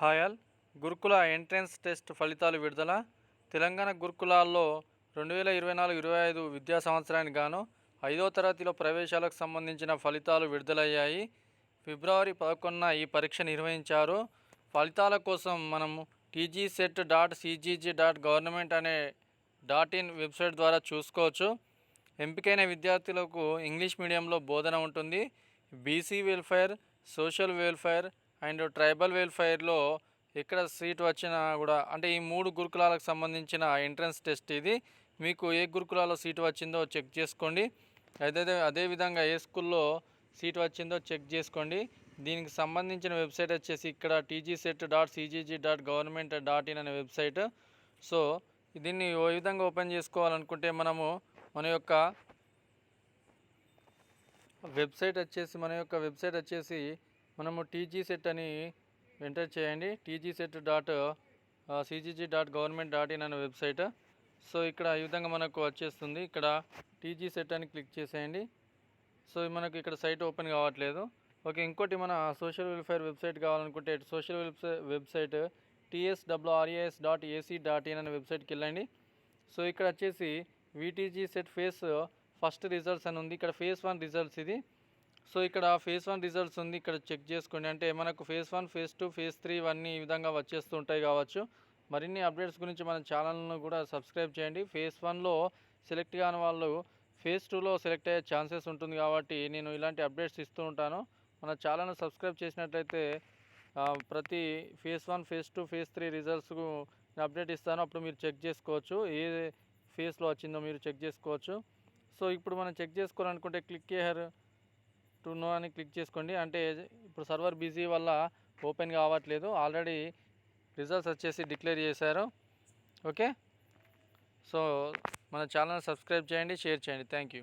హాయల్ గురుకుల entrance test ఫలితాలు విడుదల. తెలంగాణ గురుకులాల్లో రెండు వేల ఇరవై నాలుగు ఇరవై ఐదు విద్యా సంవత్సరానికి గాను ఐదో తరగతిలో ప్రవేశాలకు సంబంధించిన ఫలితాలు విడుదలయ్యాయి. ఫిబ్రవరి పదకొండున ఈ పరీక్ష నిర్వహించారు. ఫలితాల కోసం మనం TG CET dot CGG dot government అనే డాట్ ఇన్ వెబ్సైట్ ద్వారా చూసుకోవచ్చు. ఎంపికైన విద్యార్థులకు ఇంగ్లీష్ మీడియంలో బోధన ఉంటుంది. BC welfare social welfare and tribal వెల్ఫేర్లో ఎక్కడ సీట్ వచ్చినా కూడా అంటే ఈ మూడు గురుకులాలకు సంబంధించిన ఎంట్రన్స్ టెస్ట్ ఇది. మీకు ఏ గురుకులాలో సీటు వచ్చిందో చెక్ చేసుకోండి. అదే అదేవిధంగా ఏ స్కూల్లో సీట్ వచ్చిందో చెక్ చేసుకోండి. దీనికి సంబంధించిన వెబ్సైట్ వచ్చేసి ఇక్కడ TG CET dot CGG dot government dot in అనే వెబ్సైట్. సో దీన్ని ఓ విధంగా ఓపెన్ చేసుకోవాలనుకుంటే మనము మన యొక్క వెబ్సైట్ వచ్చేసి మన యొక్క వెబ్సైట్ వచ్చేసి మనము టీజీ సెట్ అని ఎంటర్ చేయండి. TG CET dot CGG dot government dot in అనే వెబ్సైట్ సో ఇక్కడ ఈ విధంగా మనకు వచ్చేస్తుంది. ఇక్కడ టీజీ సెట్ అని క్లిక్ చేసేయండి. సో మనకు ఇక్కడ సైట్ ఓపెన్ కావట్లేదు. ఓకే ఇంకోటి మన సోషల్ వెల్ఫేర్ వెబ్సైట్ కావాలనుకుంటే social website website TSWRAS dot AC dot in అనే వెబ్సైట్కి వెళ్ళండి. సో ఇక్కడ వచ్చేసి VTG CET phase first results అని ఉంది. ఇక్కడ ఫేస్ వన్ రిజల్ట్స్ ఇది. సో ఇక్కడ ఫేస్ వన్ రిజల్ట్స్ ఉంది. ఇక్కడ చెక్ చేసుకోండి. అంటే మనకు phase one phase two phase three ఇవన్నీ ఈ విధంగా వచ్చేస్తూ ఉంటాయి కావచ్చు. మరిన్ని అప్డేట్స్ గురించి మన ఛానల్ను కూడా సబ్స్క్రైబ్ చేయండి. ఫేస్ వన్లో సెలెక్ట్ కాని వాళ్ళు ఫేస్ టూలో సెలెక్ట్ అయ్యే ఛాన్సెస్ ఉంటుంది కాబట్టి నేను ఇలాంటి అప్డేట్స్ ఇస్తూ ఉంటాను. మన ఛానల్ను సబ్స్క్రైబ్ చేసినట్లయితే ప్రతి phase one phase two phase three రిజల్ట్స్కు నేను అప్డేట్ ఇస్తాను. అప్పుడు మీరు చెక్ చేసుకోవచ్చు. ఏ ఫేస్లో వచ్చిందో మీరు చెక్ చేసుకోవచ్చు. సో ఇప్పుడు మనం చెక్ చేసుకోవాలనుకుంటే క్లిక్ హియర్ టు నో అని క్లిక్ చేసుకోండి. అంటే ఇప్పుడు సర్వర్ బిజీ వల్ల ఓపెన్ కావట్లేదు. ఆల్రెడీ రిజల్ట్స్ వచ్చేసి డిక్లేర్ చేశారు. ఓకే సో మన ఛానల్ సబ్స్క్రైబ్ చేయండి షేర్ చేయండి. Thank you